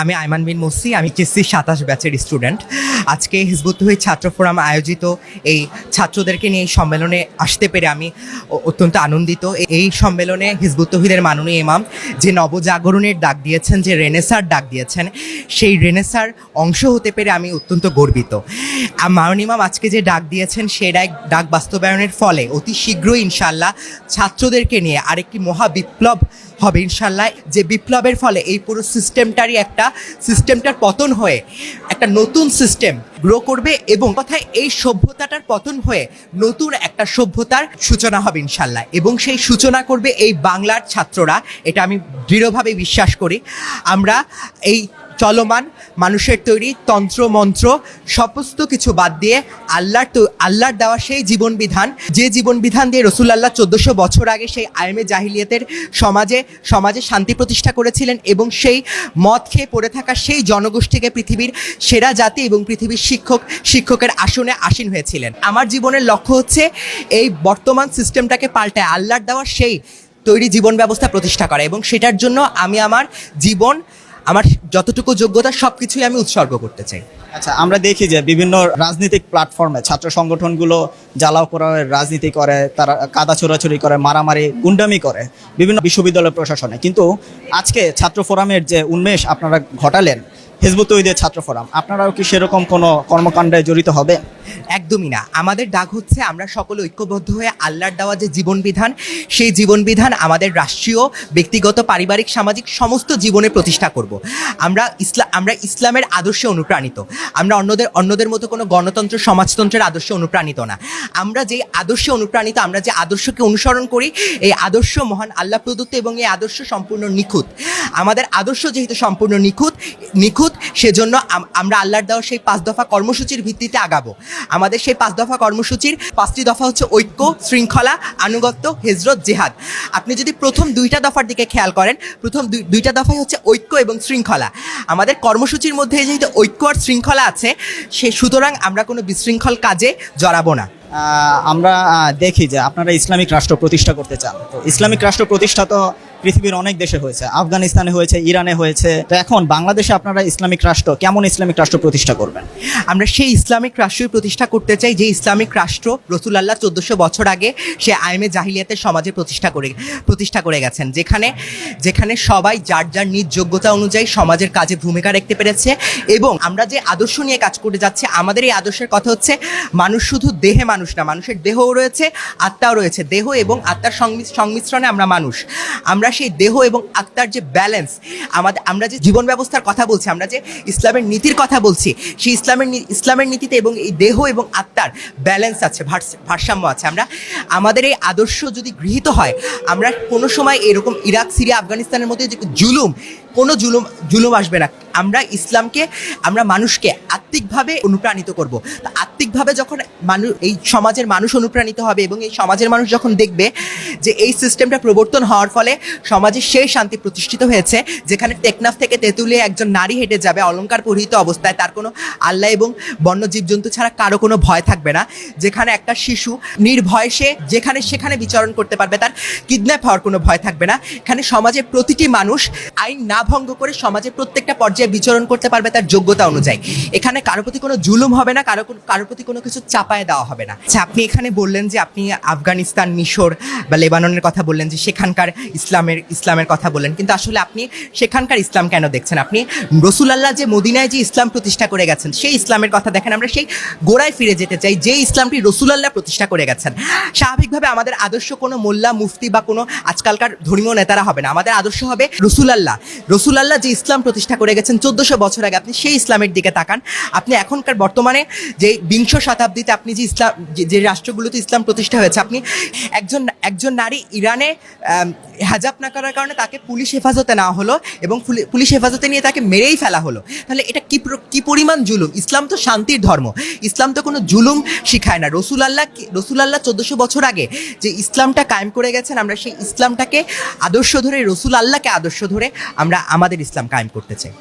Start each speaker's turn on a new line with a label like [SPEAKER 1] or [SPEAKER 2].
[SPEAKER 1] আমি আইমান বিন মুসি আমি কিসি সাতাশ ব্যাচের স্টুডেন্ট। আজকে হিজবুত্তহিদ ছাত্র ফোরাম আয়োজিত এই ছাত্রদেরকে নিয়ে এই সম্মেলনে আসতে পেরে আমি অত্যন্ত আনন্দিত। এই সম্মেলনে হিজবুত্তহিদের মাননীয় ইমাম যে নবজাগরণের ডাক দিয়েছেন, যে রেনেসার ডাক দিয়েছেন, সেই রেনেসার অংশ হতে পেরে আমি অত্যন্ত গর্বিত। মাননীয় ইমাম আজকে যে ডাক দিয়েছেন, সেই ডাক ডাক বাস্তবায়নের ফলে অতি শীঘ্রই ইনশাল্লাহ ছাত্রদেরকে নিয়ে আরেকটি মহা বিপ্লব হবে। ইনশাল্লাহ যে বিপ্লবের ফলে এই পুরো সিস্টেমটারই একটা সিস্টেমটার পতন হয়ে, একটা নতুন সিস্টেম গ্রো করবে এবং কথায় এই সভ্যতাটার পতন হয়ে নতুন একটা সভ্যতার সূচনা হবে ইনশাল্লাহ। এবং সেই সূচনা করবে এই বাংলার ছাত্ররা, এটা আমি দৃঢ়ভাবে বিশ্বাস করি। আমরা এই চলমান মানুষের তৈরি তন্ত্র, মন্ত্র, সমস্ত কিছু বাদ দিয়ে আল্লাহর তো আল্লাহর দেওয়া সেই জীবন বিধান যে জীবন বিধান দিয়ে রসুল আল্লাহ চোদ্দশো বছর আগে সেই আইমে জাহিলিয়াতের সমাজে সমাজে শান্তি প্রতিষ্ঠা করেছিলেন এবং সেই মদ খেয়ে পড়ে থাকা সেই জনগোষ্ঠীকে পৃথিবীর সেরা জাতি এবং পৃথিবীর শিক্ষক শিক্ষকের আসনে আসীন হয়েছিলেন। আমার জীবনের লক্ষ্য হচ্ছে এই বর্তমান সিস্টেমটাকে পাল্টায় আল্লাহর দেওয়া সেই তৈরি জীবন ব্যবস্থা প্রতিষ্ঠা করা এবং সেটার জন্য আমি আমার জীবন আমার যতটুকু যোগ্যতা সব কিছুই আমি উৎসর্গ করতে চাই।
[SPEAKER 2] আচ্ছা আমরা দেখি যে বিভিন্ন রাজনৈতিক প্ল্যাটফর্মে ছাত্র সংগঠনগুলো জ্বালাও করার রাজনীতি করে, তারা কাদা ছোড়াছুরি করে, মারামারি, গুন্ডামি করে, বিভিন্ন বিশ্ববিদ্যালয় প্রশাসনে। কিন্তু আজকে ছাত্র ফোরামের যে উন্মেষ আপনারা ঘটালেন হিজবুত তৈদের ছাত্র ফোরাম। আপনারাও কি সেরকম কোনো কর্মকাণ্ডে জড়িত হবে?
[SPEAKER 1] একদমই না। আমাদের ডাক হচ্ছে, আমরা সকলে ঐক্যবদ্ধ হয়ে আল্লাহর দেওয়া যে জীবন বিধান সেই জীবন বিধান আমাদের রাষ্ট্রীয়, ব্যক্তিগত, পারিবারিক, সামাজিক সমস্ত জীবনে প্রতিষ্ঠা করব। আমরা ইসলাম আমরা ইসলামের আদর্শে অনুপ্রাণিত। আমরা অন্যদের অন্যদের মতো কোনো গণতন্ত্র, সমাজতন্ত্রের আদর্শে অনুপ্রাণিত না। আমরা যে আদর্শে অনুপ্রাণিত, আমরা যে আদর্শকে অনুসরণ করি, এই আদর্শ মহান আল্লাহ প্রদত্ত এবং এই আদর্শ সম্পূর্ণ নিখুঁত। আমাদের আদর্শ যেহেতু সম্পূর্ণ নিখুঁত নিখুঁত সেজন্য আম- আমরা আল্লাহর দেওয়া সেই পাঁচ দফা কর্মসূচির ভিত্তিতে আগাবো। আমাদের সেই পাঁচ দফা কর্মসূচির পাঁচটি দফা হচ্ছে ঐক্য, শৃঙ্খলা, আনুগত্য, হেজরত, জেহাদ। আপনি যদি প্রথম দুইটা দফার দিকে খেয়াল করেন, প্রথম দুই- দুইটা দফাই হচ্ছে ঐক্য এবং শৃঙ্খলা। আমাদের কর্মসূচির মধ্যে যেহেতু ঐক্য আর শৃঙ্খলা আছে, সে সুতরাং আমরা কোনো বিশৃঙ্খল কাজে জড়াবো না।
[SPEAKER 2] আমরা দেখি যে আপনারা ইসলামিক রাষ্ট্র প্রতিষ্ঠা করতে চান। তো ইসলামিক রাষ্ট্র প্রতিষ্ঠা তো পৃথিবীর অনেক দেশে হয়েছে। আফগানিস্তানে হয়েছে, ইরানে হয়েছে। তো এখন বাংলাদেশে আপনারা ইসলামিক রাষ্ট্র, কেমন ইসলামিক রাষ্ট্র প্রতিষ্ঠা করবেন?
[SPEAKER 1] আমরা সেই ইসলামিক রাষ্ট্রই প্রতিষ্ঠা করতে চাই যে ইসলামিক রাষ্ট্র রসুলাল্লাহ চোদ্দশো বছর আগে সে আইমে জাহিলিয়াতের সমাজে প্রতিষ্ঠা করে প্রতিষ্ঠা করে গেছেন। যেখানে যেখানে সবাই যার যার নিজ যোগ্যতা অনুযায়ী সমাজের কাজে ভূমিকা রাখতে পেরেছে এবং আমরা যে আদর্শ নিয়ে কাজ করে যাচ্ছি, আমাদের এই আদর্শের কথা হচ্ছে মানুষ শুধু দেহে মানুষ না, মানুষের দেহও রয়েছে, আত্মাও রয়েছে। দেহ এবং আত্মার সংমিশ্রণে আমরা মানুষ। আমরা সেই দেহ এবং আত্মার যে ব্যালেন্স আমাদের, আমরা যে জীবন ব্যবস্থার কথা বলছি, আমরা যে ইসলামের নীতির কথা বলছি, সেই ইসলামের ইসলামের নীতিতে এবং এই দেহ এবং আত্মার ব্যালেন্স আছে ভারসাম্য আছে। আমরা, আমাদের এই আদর্শ যদি গৃহীত হয়, আমরা কোনো সময় এরকম ইরাক, সিরিয়া, আফগানিস্তানের মধ্যে যে জুলুম, কোনো জুলুম জুলুম আসবে না। আমরা ইসলামকে, আমরা মানুষকে আত্মিকভাবে অনুপ্রাণিত করব। তা আত্মিকভাবে যখন মানুষ এই সমাজের মানুষ অনুপ্রাণিত হবে এবং এই সমাজের মানুষ যখন দেখবে যে এই সিস্টেমটা প্রবর্তন হওয়ার ফলে সমাজে সেই শান্তি প্রতিষ্ঠিত হয়েছে, যেখানে টেকনাফ থেকে তেঁতুলিয়ে একজন নারী হেঁটে যাবে অলংকার পরিহিত অবস্থায়, তার কোনো আল্লাহ এবং বন্য জীবজন্তু ছাড়া কারও কোনো ভয় থাকবে না। যেখানে একটা শিশু নির্ভয় সে যেখানে সেখানে বিচরণ করতে পারবে, তার কিডন্যাপ হওয়ার কোনো ভয় থাকবে না। এখানে সমাজের প্রতিটি মানুষ আইন না ভঙ্গ করে সমাজের প্রত্যেকটা পর্যায়ে বিচরণ করতে পারবে তার যোগ্যতা অনুযায়ী। এখানে কারও প্রতি কোনো জুলুম হবে না, কারও কারও প্রতি কোনো কিছু চাপায় দেওয়া হবে না। আচ্ছা আপনি এখানে বললেন যে আপনি আফগানিস্তান, মিশর বা লেবাননের কথা বললেন যে সেখানকার ইসলামের ইসলামের কথা বললেন। কিন্তু আসলে আপনি সেখানকার ইসলাম কেন দেখছেন? আপনি রসুলাল্লাহ যে মদিনায় যে ইসলাম প্রতিষ্ঠা করে গেছেন, সেই ইসলামের কথা দেখেন। আমরা সেই গোড়ায় ফিরে যেতে চাই, যে ইসলামটি রসুলাল্লাহ প্রতিষ্ঠা করে গেছেন। স্বাভাবিকভাবে আমাদের আদর্শ কোনো মোল্লা, মুফতি বা কোনো আজকালকার ধর্মীয় নেতারা হবে না। আমাদের আদর্শ হবে রসুলাল্লাহ। রসুলাল্লাহ যে ইসলাম প্রতিষ্ঠা করে গেছেন, চোদ্দশো বছর আগে আপনি সেই ইসলামের দিকে তাকান। আপনি এখনকার বর্তমানে যে বিংশ শতাব্দীতে আপনি যে ইসলাম, যে- রাষ্ট্রগুলোতে ইসলাম প্রতিষ্ঠা হয়েছে, আপনি একজন একজন নারী ইরানে হাজাব না করার কারণে তাকে পুলিশ হেফাজতে নেওয়া হলো এবং পুলি- পুলিশ হেফাজতে নিয়ে তাকে মেরেই ফেলা হলো। তাহলে এটা কি কি পরিমাণ জুলুম? ইসলাম তো শান্তির ধর্ম। ইসলাম তো কোনো জুলুম শিখায় না। রসুল আল্লাহ রসুল আল্লাহ চোদ্দশো বছর আগে যে ইসলামটা কায়েম করে গেছেন, আমরা সেই ইসলামটাকে আদর্শ ধরে রসুল আল্লাহকে আদর্শ ধরে আমরা আমাদের ইসলাম কায়েম করতে চাই।